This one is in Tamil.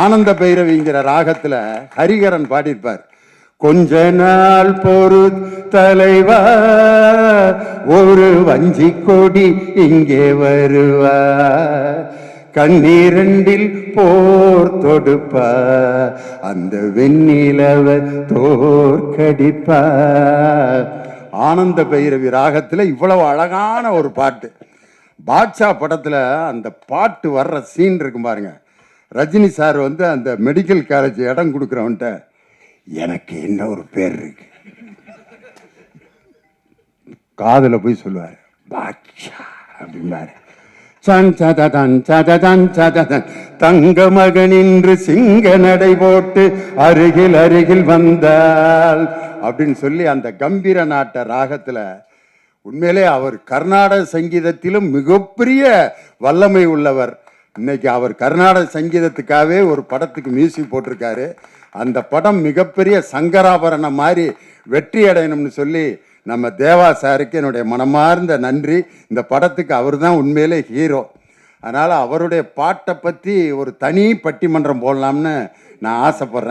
ஆனந்த பைரவிங்கிற ராகத்துல ஹரிகரன் பாடியிருப்பார். கொஞ்ச நாள் பொறு தலைவா ஒரு வஞ்சி கொடி இங்கே வருவா. கண்ணீரண்டில் போர் தொடுப்பா அந்த வெண்ணிலவ தோற்கடிப்பா ஆனந்த பைரவி ராகத்துல இவ்வளவு அழகான ஒரு பாட்டு. பாட்ஷா படத்துல அந்த பாட்டு வர்ற சீன் இருக்கும் பாருங்க. ரஜினி சார் வந்து அந்த மெடிக்கல் காலேஜ் இடம் கொடுக்குறவன்ட்ட எனக்கு என்ன ஒரு பேர் இருக்கு? காதில் போய் சொல்லுவார் பாட்ஷா அப்படிம்பாரு. தங்க மகன் இன்று சிங்க நடை போட்டு அருகில் அருகில் வந்தால் அப்படின்னு சொல்லி அந்த கம்பீர நாட்ட ராகத்தில் உண்மையிலே அவர் கர்நாடக சங்கீதத்திலும் மிகப்பெரிய வல்லமை உள்ளவர். இன்னைக்கு அவர் கர்நாடக சங்கீதத்துக்காகவே ஒரு படத்துக்கு மியூசிக் போட்டிருக்காரு. அந்த படம் மிகப்பெரிய சங்கராபரணம் மாதிரி வெற்றி அடையணும்னு சொல்லி நம்ம தேவா சாருக்கு என்னுடைய மனமார்ந்த நன்றி. இந்த படத்துக்கு அவர் தான் உண்மையிலே ஹீரோ அதனால் அவருடைய பாட்டை பற்றி ஒரு தனி பட்டிமன்றம் போடலாம்னு நான் ஆசைப்பட்றேன்.